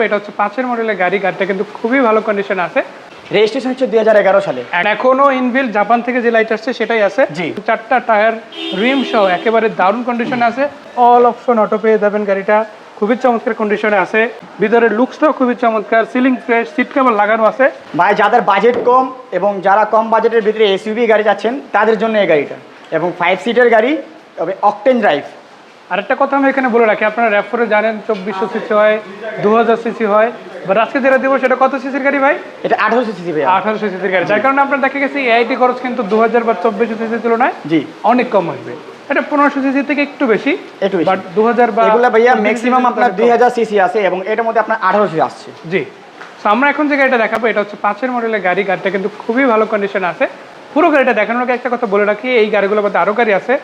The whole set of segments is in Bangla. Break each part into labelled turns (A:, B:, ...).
A: এটা হচ্ছে পাঁচের মডেলের গাড়ি গাড়িটা কিন্তু খুবই ভালো কন্ডিশন আছে।
B: রেজিস্ট্রেশন হচ্ছে দুই হাজার এগারো সালে।
A: এখনও ইনবিল জাপান থেকে যে লাইট আসছে সেটাই আছে।
B: জি।
A: চারটা টায়ার রিম সহ একেবারে দারুণ কন্ডিশন আছে। অল অপশন অটো পেয়ে যাবেন গাড়িটা। খুবই চমৎকার কন্ডিশনে আছে। ভিতরের লুকসটাও খুবই চমৎকার। সিলিং ফ্রেশ সিট কভার লাগানো আছে।
B: ভাই যাদের বাজেট কম এবং যারা কম বাজেটের ভিতরে এসইউভি গাড়ি যাচ্ছেন তাদের জন্য এই গাড়িটা। এবং ফাইভ সিটের গাড়ি তবে অকটেন ড্রাইভ
A: আরেকটা কথা আমি এখানে বলে রাখি আপনারা র্যাফোরে জানেন চব্বিশশো সিসি হয় দু হাজার সিসি হয় বা আজকে যেটা দেবো সেটা কত সিসির গাড়ি ভাই?
B: এটা আঠারোশো সিসি ভাই
A: আঠারোশো সিসির গাড়ি। যার কারণে আপনার দেখা গেছে এআইটি খরচ কিন্তু দু হাজার বা চব্বিশশো সিসির তুলনায়
B: জি।
A: অনেক কম আসবে। এটা পনেরোশো সিসি থেকে একটু বেশি
B: একটু বেশি।
A: বাট দু হাজার বা
B: এগুলো ভাইয়া ম্যাক্সিমাম আপনার দুই হাজার সিসি আছে এবং এটার মধ্যে আপনার আঠারোশো আসছে।
A: জি। তো আমরা এখন যে গাড়িটা দেখাবো এটা হচ্ছে পাঁচের মডেলের গাড়ি। গাড়িটা কিন্তু খুবই ভালো কন্ডিশন আছে। পুরো গাড়িটা দেখানোর আগে একটা কথা বলে রাখি এই গাড়িগুলোর মধ্যে আরও গাড়ি আছে।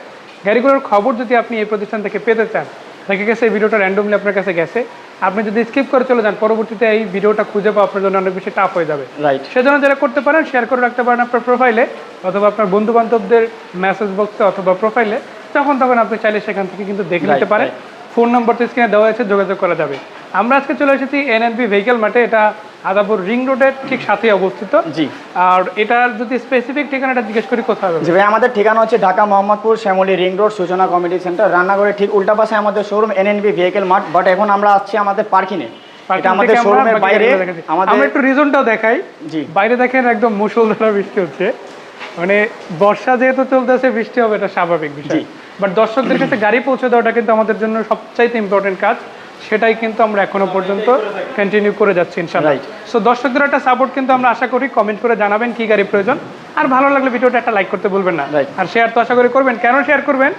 A: গাড়িগুলোর খবর যদি আপনি এই প্রতিষ্ঠান থেকে পেতে চান দেখা গেছে এই ভিডিওটা র্যান্ডমলি আপনার কাছে গেছে। আপনি যদি স্কিপ করে চলে যান পরবর্তীতে এই ভিডিওটা খুঁজে পাওয়া আপনার জন্য অনেক বেশি টাফ হয়ে যাবে।
B: রাইট
A: সেজন্য যেটা করতে পারেন শেয়ার করে রাখতে পারেন আপনার প্রোফাইলে অথবা আপনার বন্ধু বান্ধবদের মেসেজ বক্সে অথবা প্রোফাইলে তখন তখন আপনি চাইলে সেখান থেকে কিন্তু দেখে নিতে পারেন। ফোন নম্বর তো স্ক্রিনে দেওয়া আছে যোগাযোগ করা যাবে। আমরা আজকে চলে এসেছি এনএনবি ভেহিকেল মাঠে। এটা আদাপুর রিং রোডের ঠিক সাথেই অবস্থিত।
B: জি।
A: আর এটার যদি স্পেসিফিক ঠিকানাটা জিজ্ঞেস করি কোথায় হবে?
B: জি ভাই আমাদের ঠিকানা হচ্ছে Dhaka Mohammadpur Shyamoli ring road Suchona committee centre রান্নাঘরের ঠিক উল্টা পাশে আমাদের showroom NNB vehicle mart but এখন আমরা আসছি আমাদের পার্কিংয়ে এটা আমাদের শোরুমের বাইরে
A: গাড়িগুলো আমরা একটু রিজনটাও দেখাই।
B: জি।
A: বাইরে দেখেন একদম মুসলধারা বৃষ্টি হচ্ছে। মানে বর্ষা যেহেতু চলতেছে বৃষ্টি হবে এটা স্বাভাবিক বিষয়। বাট দর্শকদের কাছে গাড়ি পৌঁছে দেওয়াটা কিন্তু আমাদের জন্য সবচাইতে ইম্পর্টেন্ট কাজ। সেটাই কিন্তু আমরা এখনও পর্যন্ত কন্টিনিউ করে যাচ্ছি ইনশাআল্লাহ। সো দর্শকদের একটা সাপোর্ট কিন্তু আমরা আশা করি কমেন্ট করে জানাবেন কি গাড়ি প্রয়োজন। আর ভালো লাগলে ভিডিওটা একটা লাইক করতে বলবেন না। আর শেয়ার তো আশা করি করবেন। কেন শেয়ার করবেন?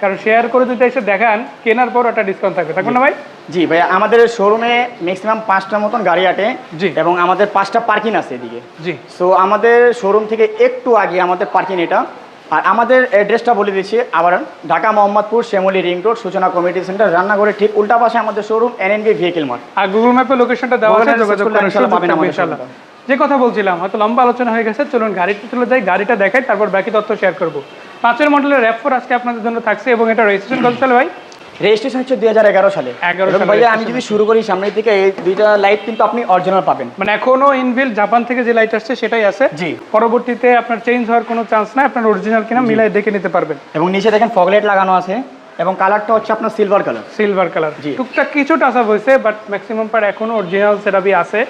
A: কারণ শেয়ার করে যদি এসে দেখান কেনার পর একটা ডিসকাউন্ট থাকবে। থাকবে না ভাই?
B: জি ভাই আমাদের শোরুমে ম্যাক্সিমাম পাঁচটার মতন গাড়ি আটে
A: জি।
B: এবং আমাদের পাঁচটা পার্কিং আছে এদিকে।
A: জি।
B: সো আমাদের শোরুম থেকে একটু আগে আমাদের পার্কিং এটা। আর আমাদের অ্যাড্রেসটা বলে দিচ্ছি আবার Dhaka Mohammadpur Shyamoli ring road Suchona committee centre রান্নাঘরে ঠিক উল্টা পাশে আমাদের শোরুম এনএনবি ভেহিকেল মার্ট
A: আর গুগল ম্যাপে লোকেশনটা দেওয়া আছে যোগাযোগ করে
B: ইনশাআল্লাহ পাবেন
A: ইনশাআল্লাহ। যে কথা বলছিলাম হয়তো লম্বা আলোচনা হয়ে গেছে চলুন গাড়িটা চলে যাই গাড়িটা দেখাই তারপর বাকি তথ্য শেয়ার করব। পাঁচের মডেলের র্যাপ ফোর আজকে আপনাদের জন্য থাকছে এবং এটা রেজিস্ট্রেশন কত ভাই
B: রেজিস্ট্রেশন হচ্ছে দুই হাজার এগারো সালে।
A: 11
B: এবং
A: সালে
B: ভাইয়া আমি যদি শুরু করি সামনের দিকে এই দুইটা লাইট কিন্তু আপনি অরিজিনাল পাবেন।
A: মানে এখনও ইনবিল জাপান থেকে যে লাইট আসছে সেটাই আছে।
B: জি।
A: পরবর্তীতে আপনার চেঞ্জ হওয়ার কোনো চান্স নাই আপনার অরিজিনাল কিনা মিলাই দেখে নিতে পারবেন।
B: এবং নিচে দেখেন ফগলাইট লাগানো আছে এবং কালারটা হচ্ছে আপনার সিলভার কালার
A: সিলভার কালার
B: জি।
A: টুকটাক কিছু টাচা হয়েছে বাট ম্যাক্সিমাম পার এখনও অরিজিনাল সেটাবি আছে।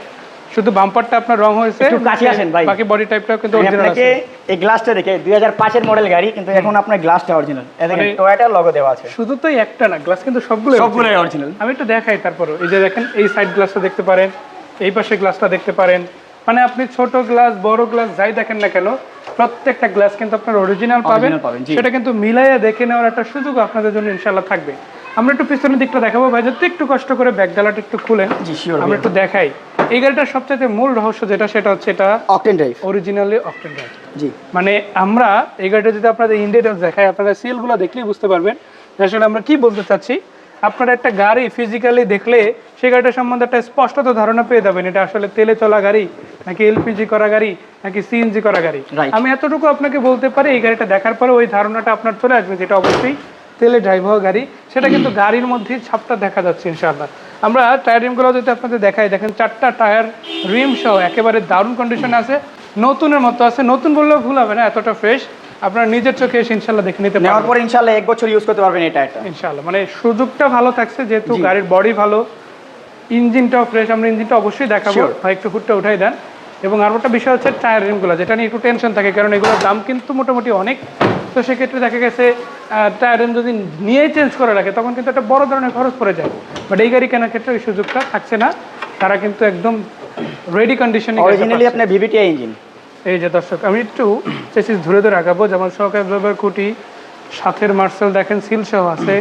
A: শুধু বাম্পারটা আপনার রং হয়েছে
B: একটু কাছে আসেন ভাই।
A: বাকি বডি টাইপটাও কিন্তু অরিজিনাল
B: আপনাকে
A: আছে।
B: এই গ্লাসটা দেখে দুই হাজার পাঁচের মডেল গাড়ি কিন্তু এখন আপনার গ্লাসটা অরিজিনাল দেখেন
A: মানে-
B: টয়োটার লগো দেওয়া আছে।
A: শুধু তো একটা না গ্লাস কিন্তু সবগুলো
B: সবগুলোই অরিজিনাল
A: আমি একটু দেখাই তারপরও এই যে দেখেন এই সাইড গ্লাসটা দেখতে পারেন এই পাশে গ্লাসটা দেখতে পারেন। মানে আপনি ছোট গ্লাস বড় গ্লাস যাই দেখেন না কেন প্রত্যেকটা গ্লাস কিন্তু আপনার অরিজিনাল পাবেন। সেটা কিন্তু মিলাইয়া দেখে নেওয়ার একটা সুযোগ আপনাদের জন্য ইনশাআল্লাহ থাকবে। আমরা একটু পিছনের দিকটা দেখাবো ভাই যদি একটু কষ্ট করে ব্যাক ডালাটা একটু খুলেন
B: জি শিওর
A: আমরা একটু দেখাই। এই গাড়িটার সবচেয়ে মূল রহস্য যেটা সেটা হচ্ছে এটা
B: অকটেন ড্রাইভ
A: অরিজিনালি অকটেন গাড়ি
B: জি।
A: মানে আমরা এই গাড়িটা যদি আপনাদের ইন্ডিয়াটাস দেখাই আপনারা সিলগুলো দেখলেই বুঝতে পারবেন। আসলে আমরা কি বলতে চাচ্ছি আপনারা একটা গাড়ি ফিজিক্যালি দেখলে সেই গাড়িটা সম্বন্ধে একটা স্পষ্টত ধারণা পেয়ে যাবেন এটা আসলে তেলে চলা গাড়ি নাকি এলপিজি করা গাড়ি নাকি সিএনজি করা গাড়ি। আমি এতটুকু আপনাকে বলতে পারি এই গাড়িটা দেখার পরে ওই ধারণাটা আপনার চলে আসবে যেটা অবশ্যই তেলে ড্রাইভ হওয়া গাড়ি সেটা কিন্তু গাড়ির মধ্যেই ছাপটা দেখা যাচ্ছে ইনশাআল্লাহ। আমরা টায়ার রিমগুলো যদি আপনাদের দেখাই দেখেন চারটা টায়ার রিম সহ একেবারে দারুণ কন্ডিশনে আছে নতুনের মতো আছে নতুন বললেও ভুল হবে না এতটা ফ্রেশ আপনারা নিজের চোখে এসে ইনশাল্লাহ দেখে নিতে পারবেন।
B: পর ইনশাল্লাহ এক বছর ইউজ করতে পারবেন এটা একটা
A: ইনশাল্লাহ মানে সুযোগটা ভালো থাকছে যেহেতু গাড়ির বডি ভালো ইঞ্জিনটাও ফ্রেশ আমরা ইঞ্জিনটা অবশ্যই দেখাবো. ভাই একটু হুটটা উঠাই দেন। এবং আর একটা বিষয় হচ্ছে টায়ার রিমগুলো যেটা নিয়ে একটু টেনশন থাকে কারণ এগুলোর দাম কিন্তু মোটামুটি অনেক। তো সেক্ষেত্রে দেখা গেছে টায়ার যদি নিয়েই চেঞ্জ করে রাখে তখন কিন্তু একটা বড় ধরনের খরচ পড়ে যায়। বাট এই গাড়ি কেনার ক্ষেত্রে ওই সুযোগটা থাকছে না। তারা কিন্তু একদম রেডি কন্ডিশনে
B: অরিজিনালি আপনার ভিভিটি ইঞ্জিন
A: এই যে দর্শক আমি একটু চেসিস ধরে ধরে আঁকাবো যেমন সহকার ড্রাইভার কুটি সাথের মার্সেল দেখেন সিল সহ আছে।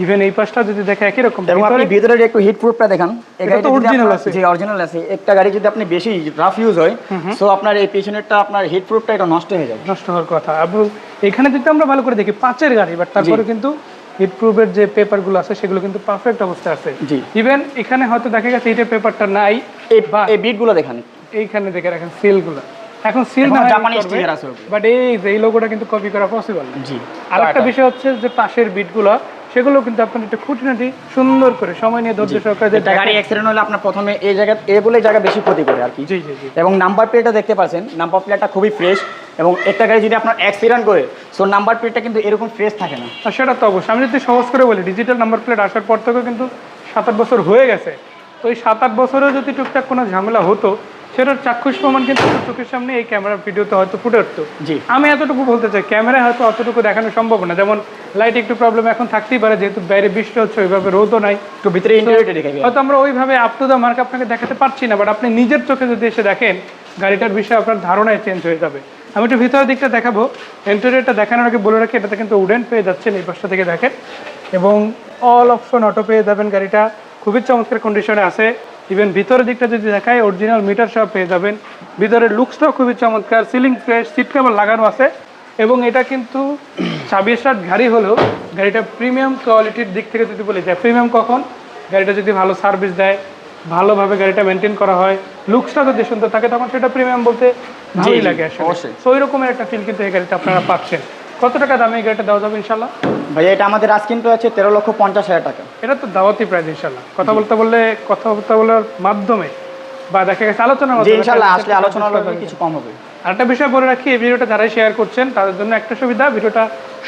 A: ইভেন এই পাশটা যদি দেখে একই রকম
B: এবং আপনি
A: ভিতরে-
B: একটু হিট প্রুফটা দেখান
A: এটা তো
B: আপনার-
A: আছে।
B: জি অরিজিনাল আছে। একটা গাড়ি যদি আপনি বেশি রাফ ইউজ হয় সো আপনার এই পিছনেরটা আপনার হিট প্রুফটা এটা নষ্ট হয়ে যাবে।
A: নষ্ট হওয়ার কথা। এবং এখানে যদি আমরা ভালো করে দেখি পাঁচের গাড়ি বাট তারপরে কিন্তু হিট প্রুফের যে পেপারগুলো আছে সেগুলো কিন্তু পারফেক্ট অবস্থায় আছে।
B: জি।
A: ইভেন এখানে হয়তো দেখা গেছে এইটার পেপারটা নাই
B: এই
A: বা
B: এই বিটগুলো দেখান।
A: এইখানে দেখে রাখেন সিলগুলো এখন সিল না
B: জাপানি sticker আছে
A: বাট এই যে এই লোগোটা কিন্তু কপি করা পসিবল না।
B: জি।
A: আরেকটা বিষয় হচ্ছে যে পাশের বিটগুলো সেগুলো কিন্তু আপনার একটু খুঁটিনাটি সুন্দর করে সময় নিয়ে ধৈর্য সহকারে
B: একটা গাড়ি অ্যাক্সিডেন্ট হলে আপনার প্রথমে এই জায়গা এ বলে জায়গা বেশি ক্ষতি করে আর কি।
A: জি জি
B: এবং নাম্বার প্লেটটা দেখতে পাচ্ছেন নাম্বার প্লেটটা খুবই ফ্রেশ এবং একটা গাড়ি যদি আপনার অ্যাক্সিডেন্ট করে সো নাম্বার প্লেটটা কিন্তু এরকম ফ্রেশ থাকে না।
A: আর সেটা তো অবশ্যই। আমি যদি সহজ করে বলি ডিজিটাল নাম্বার প্লেট আসার পর থেকেও কিন্তু সাত আট বছর হয়ে গেছে। তো এই সাত আট বছরেও যদি টুকটাক কোনো ঝামেলা হতো সেটার চাক্ষুষ প্রমাণ কিন্তু চোখের সামনে এই ক্যামেরার ভিডিওতে হয়তো ফুটে উঠতো।
B: জি।
A: আমি এতটুকু বলতে চাই ক্যামেরায় হয়তো অতটুকু দেখানো সম্ভব না। যেমন লাইট একটু প্রবলেম এখন থাকতেই পারে যেহেতু বাইরে বৃষ্টি হচ্ছে ওইভাবে রোদও নাই।
B: একটু ভিতরে ইন্টারিয়রটা দেখে
A: হয়তো আমরা ওইভাবে আপ টু দ্য মার্ক আপনাকে দেখাতে পারছি না বাট আপনি নিজের চোখে যদি এসে দেখেন গাড়িটার বিষয়ে আপনার ধারণায় চেঞ্জ হয়ে যাবে। আমি একটু ভিতরের দিকটা দেখাবো। ইন্টেরিয়রটা দেখানোর আগে বলে রাখি এটাতে কিন্তু উডেন পেয়ে যাচ্ছেন এই পাশটা থেকে দেখেন। এবং অল অপশন অটো পেয়ে যাবেন গাড়িটা। খুবই চমৎকার কন্ডিশনে আছে। ইভেন ভিতরের দিকটা যদি দেখায় অরিজিনাল মিটার সব পেয়ে যাবেন। ভিতরের লুকসটাও খুবই চমৎকার সিলিং ফ্রেশ সিট কভার লাগানো আছে। এবং এটা কিন্তু ছাব্বিশ ষাট গাড়ি হলেও গাড়িটা প্রিমিয়াম কোয়ালিটির দিক থেকে যদি বলি যায় প্রিমিয়াম কখন? গাড়িটা যদি ভালো সার্ভিস দেয় ভালোভাবে গাড়িটা মেনটেন করা হয় লুকসটা যদি সুন্দর থাকে তখন সেটা প্রিমিয়াম বলতে ভালোই লাগে আসলে। সো ওই রকমের একটা ফিল কিন্তু এই গাড়িটা আপনারা পাচ্ছেন। কত টাকা দামে এই গাড়িটা দেওয়া যাবে ইনশাল্লাহ
B: ভাইয়া এটা আমাদের আজ কিন্তু আছে তেরো লক্ষ পঞ্চাশ হাজার টাকা।
A: এটা তো দাওয়াতি প্রাইস ইনশাল্লাহ কথা বলতে বললে কথা বলতে বলার মাধ্যমে বা দেখা গেছে মাধ্যমে
B: ইনশাল্লাহ আসলে আলোচনা কিছু কম হবে।
A: আরেকটা বিষয় বলে রাখি এই ভিডিওটা যারাই শেয়ার করছেন তাদের জন্য একটা সুবিধা ভিডিওটা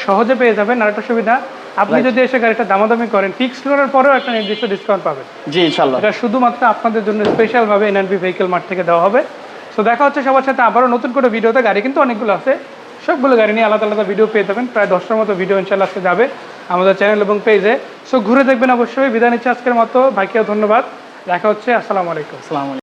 A: সহজে পেয়ে যাবেন। আরেকটা সুবিধা আপনি যদি এসে গাড়িটা দামাদামি করেন ফিক্স করার পরেও একটা নির্দিষ্ট ডিসকাউন্ট পাবেন।
B: জি ইনশাল্লাহ
A: এটা শুধুমাত্র আপনাদের জন্য স্পেশালভাবে এনএনপি ভেহিকেল মার্ট থেকে দেওয়া হবে। সো দেখা হচ্ছে সবার সাথে আবারও নতুন করে ভিডিওতে। গাড়ি কিন্তু অনেকগুলো আছে। সবগুলো গাড়ি নিয়ে আলাদা আলাদা ভিডিও পেয়ে যাবেন। প্রায় দশটার মতো ভিডিও ইনশাল্লাহ আজকে যাবে আমাদের চ্যানেল এবং পেজে সো ঘুরে দেখবেন অবশ্যই। বিদায় নিচ্ছে আজকের মতো। ভাইকেও ধন্যবাদ। দেখা হচ্ছে। আসসালামু আলাইকুম।
B: আসসালামু আলাইকুম।